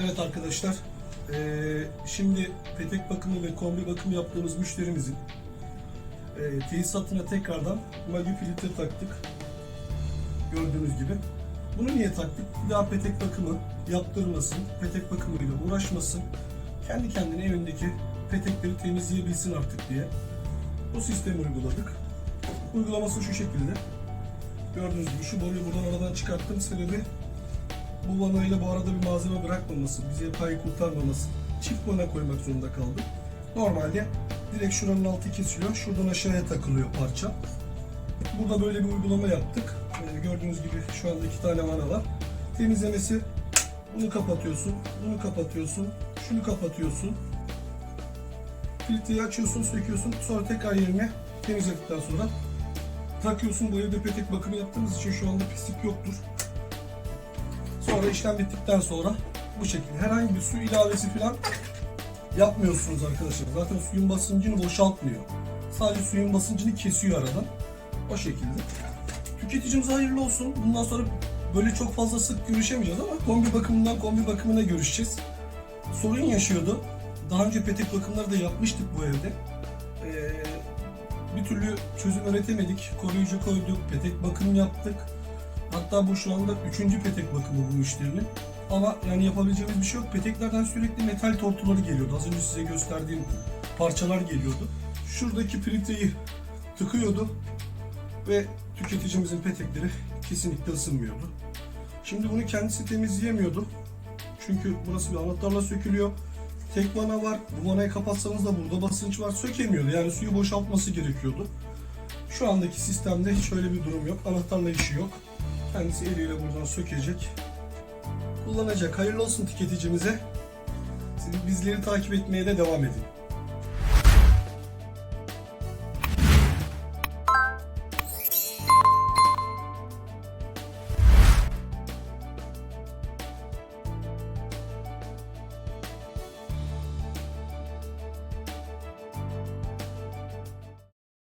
Evet arkadaşlar, eee, şimdi petek bakımı ve kombi bakımı yaptığımız müşterimizin eee tesisatına tekrardan magü filtre taktık. Gördüğünüz gibi. Bunu niye taktık? Bir daha petek bakımı yaptırmasın, petek bakımıyla uğraşmasın. Kendi kendine evindeki petekleri temizleyebilsin artık diye. Bu sistemi uyguladık. Uygulaması şu şekilde. Gördüğünüz gibi şu boruyu buradan aradan çıkarttım. Sebebi bu vanayla bu arada bir malzeme bırakmaması, bize pay kurtarmaması. Çift vana koymak zorunda kaldım. Normalde direkt şuranın altı kesiliyor. Şuradan aşağıya takılıyor parça. Burada böyle bir uygulama yaptık. Ee, gördüğünüz gibi şu anda iki tane vana var. Temizlemesi bunu kapatıyorsun, bunu kapatıyorsun, şunu kapatıyorsun. Filtreyi açıyorsun, söküyorsun. Sonra tekrar yerine temizledikten sonra takıyorsun. Bu evde petek bakımı yaptığımız için şu anda pislik yoktur. Sonra işlem bittikten sonra bu şekilde herhangi bir su ilavesi falan yapmıyorsunuz arkadaşlar. Zaten suyun basıncını boşaltmıyor. Sadece suyun basıncını kesiyor aradan. O şekilde. Tüketicimize hayırlı olsun. Bundan sonra böyle çok fazla sık görüşemeyeceğiz ama kombi bakımından kombi bakımına görüşeceğiz. Sorun yaşıyordu. Daha önce petek bakımları da yapmıştık bu evde. Ee, bir türlü çözüm üretemedik. Koruyucu koyduk, petek bakım yaptık. Hatta bu şu anda üçüncü petek bakımı bu müşterinin. Ama yani yapabileceğimiz bir şey yok. Peteklerden sürekli metal tortuları geliyordu. Az önce size gösterdiğim parçalar geliyordu. Şuradaki filtreyi tıkıyordu ve tüketicimizin petekleri kesinlikle ısınmıyordu. Şimdi bunu kendisi temizleyemiyordu. Çünkü burası bir anahtarla sökülüyor. Tek vana var. Bu vanayı kapatsanız da burada basınç var. Sökemiyordu. Yani suyu boşaltması gerekiyordu. Şu andaki sistemde hiç öyle bir durum yok. Anahtarla işi yok. Kendisi eliyle buradan sökecek. Kullanacak. Hayırlı olsun tüketicimize. Bizleri takip etmeye de devam edin.